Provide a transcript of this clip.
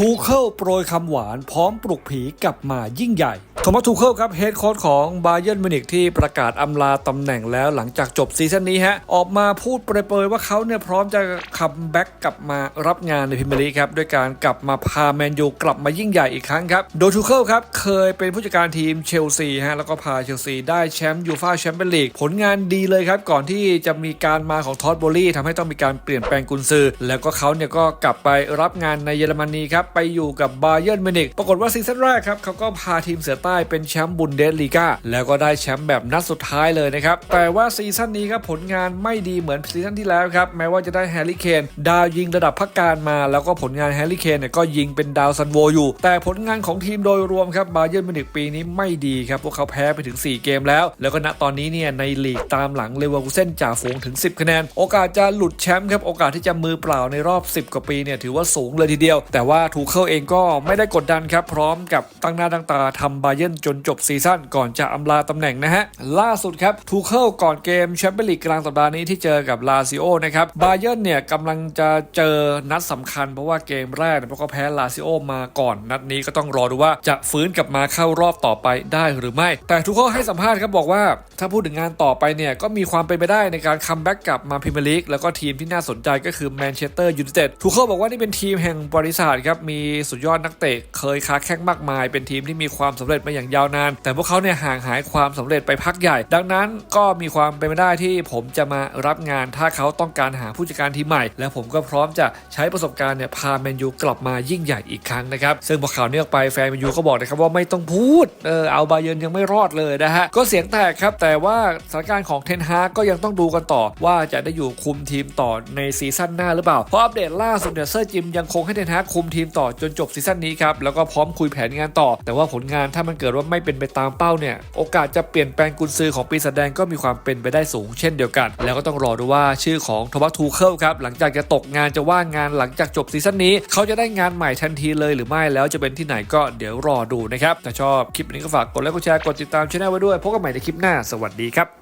ทูเคิลโปรยคำหวานพร้อมปลุกผีกลับมายิ่งใหญ่โทมัสทูเคิลครับเฮดโค้ชของบาเยิร์นมิวนิกที่ประกาศอำลาตำแหน่งแล้วหลังจากจบซีซั่นนี้ฮะ ออกมาพูดเปรยๆว่าเขาเนี่ยพร้อมจะคัมแบ็กกลับมารับงานในพรีเมียร์ลีครับด้วยการกลับมาพาแมนยูกลับมายิ่งใหญ่อีกครั้งครับ โดยทูเคิลครับเคยเป็นผู้จัดการทีมเชลซีฮะแล้วก็พาเชลซีได้แชมป์ยูฟ่าแชมเปี้ยนลีกผลงานดีเลยครับก่อนที่จะมีการมาของทอดโบลี่ทำให้ต้องมีการเปลี่ยนแปลงกุนซือแล้วก็เขาเนี่ยก็กลับไปรับงานในเยอรมนีครับไปอยู่กับบาเยิร์นมิวนิกปรากฏว่าซีซั่นแรกครับเขาก็พาทีมเสือใต้เป็นแชมป์บุนเดสลีกาแล้วก็ได้แชมป์แบบนัดสุดท้ายเลยนะครับ แต่ว่าซีซั่นนี้ครับผลงานไม่ดีเหมือนซีซั่นที่แล้วครับ แม้ว่าจะได้แฮร์รี่เคนดาวยิงระดับพักการมา แล้วก็ผลงานแฮร์รี่เคนเนี่ยก็ยิงเป็นดาวซันโวอยู่ แต่ผลงานของทีมโดยรวมครับบาเยิร์นมิวนิกปีนี้ไม่ดีครับพวกเขาแพ้ไปถึง 4 เกมแล้ว แล้วก็ณตอนนี้เนี่ยในลีกตามหลังเลเวอร์คูเซ่นจ่าฝูงถึง 10 คะแนน โอกาสจะหลุดแชมป์ครับโอกาสที่จะมือเปล่าในรอบ 10 กว่าปีเนี่ยถือว่าสูงเลยทีเดียว แต่ว่าทูเคิลเองก็ไม่ได้กดดันครับ พร้อมกับตั้งหน้าตั้งตาทำบาเยนจนจบซีซั่นก่อนจะอำลาตำแหน่งนะฮะ ล่าสุดครับทูเคิลก่อนเกมแชมเปี้ยนลีกกลางสัปดาห์นี้ที่เจอกับลาซิโอนะครับบาเยนเนี่ยกำลังจะเจอนัดสำคัญเพราะว่าเกมแรกเนี่ยพวกเขาแพ้ลาซิโอมาก่อน นัดนี้ก็ต้องรอดูว่าจะฟื้นกลับมาเข้ารอบต่อไปได้หรือไม่ แต่ทูเคิลให้สัมภาษณ์ครับบอกว่า ถ้าพูดถึงงานต่อไปเนี่ยก็มีความเป็นไปได้ในการคัมแบ็กกลับมาพรีเมียร์ลีกแล้วก็ทีมที่น่าสนใจก็คือแมนเชสเตอร์ยูไนเต็ดทูเคิลบอกว่านี่เป็นทีมแห่งบริษัทครับมีสุดยอดนักเตะเคยค้าแข่งมากมาย เป็นทีมที่มีความสำเร็จมาอย่างยาวนาน แต่พวกเขาเนี่ยห่างหายความสำเร็จไปพักใหญ่ ดังนั้นก็มีความเป็นไปได้ที่ผมจะมารับงาน ถ้าเขาต้องการหาผู้จัดการทีมใหม่ และผมก็พร้อมจะใช้ประสบการณ์เนี่ยพาแมนยูกลับมายิ่งใหญ่อีกครั้งนะครับ ซึ่งพอข่าวนี้ออกไปแฟนแมนยูก็บอกนะครับว่าไม่ต้องพูดเออเอาบาเยินยังไม่รอดเลยนะฮะก็เสียงแตกครับแต่ว่าสถานการณ์ของเทนฮากก็ยังต้องดูกันต่อ ว่าจะได้อยู่คุมทีมต่อในซีซั่นหน้าหรือเปล่าเพราะอัปเดตล่าสุดเนี่ยเซอร์จิมยังคงให้เทนฮาคุมทีมต่อจนจบซีซั่นนี้ครับแล้วก็พร้อมคุยแผนงานต่อ แต่ว่าผลงานถ้ามันเกิดว่าไม่เป็นไปตามเป้าเนี่ยโอกาสจะเปลี่ยนแปลงกุนซือของปีศาจแดงก็มีความเป็นไปได้สูงเช่นเดียวกัน แล้วก็ต้องรอดูว่าชื่อของทมัสทูเคิลครับหลังจากจะตกงานจะว่างงานหลังจากจบซีซั่นนี้ เขาจะได้งานใหม่ทันทีเลยหรือไม่แล้วจะเป็นที่ไหนก็เดี๋ยวรอดูนะครับถ้าชอบคลิปนี้ก็ฝากกดไลค์กดแชร์กดติดตามช่องไว้ด้วยพบกันใหม่ในคลิปหน้าสวัสดีครับ